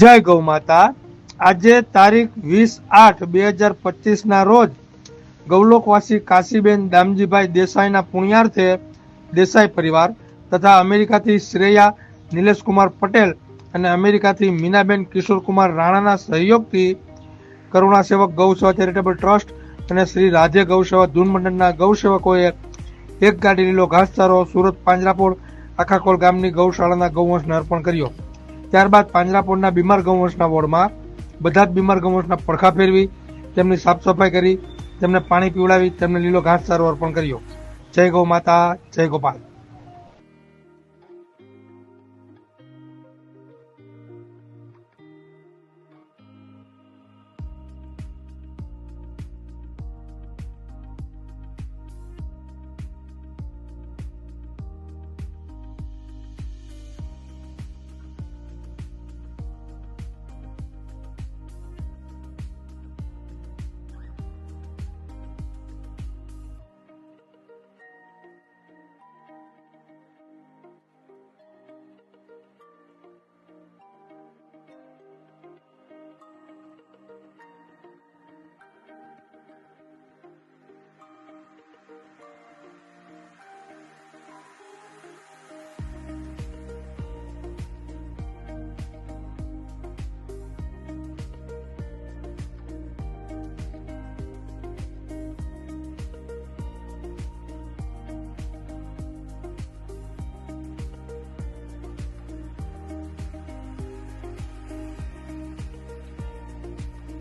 જય ગૌ માતા. આજે તારીખ વીસ આઠ બે હજાર પચીસના રોજ ગૌલોકવાસી કાશીબેન દામજીભાઈ દેસાઈના પુણ્યાર્થે દેસાઈ પરિવાર તથા અમેરિકાથી શ્રેયા નિલેશકુમાર પટેલ અને અમેરિકાથી મીનાબેન કિશોરકુમાર રાણાના સહયોગથી કરુણા સેવક ગૌસેવા ચેરિટેબલ ટ્રસ્ટ અને શ્રી રાધે ગૌસેવા ધૂન મંડળના ગૌ એક ગાડી લીલો ઘાસચારો સુરત પાંજરાપોળ આખાકોલ ગામની ગૌશાળાના ગૌવંશને અર્પણ કર્યો. ત્યારબાદ પાંજરાપોળના બીમાર ગૌવંશના વોર્ડમાં બધા જ બીમાર ગૌવંશના પડખા ફેરવી, તેમની સાફ સફાઈ કરી, તેમને પાણી પીવડાવી, તેમને લીલો ઘાસચારો અર્પણ કર્યો. જય ગૌ માતા, જય ગોપાલ.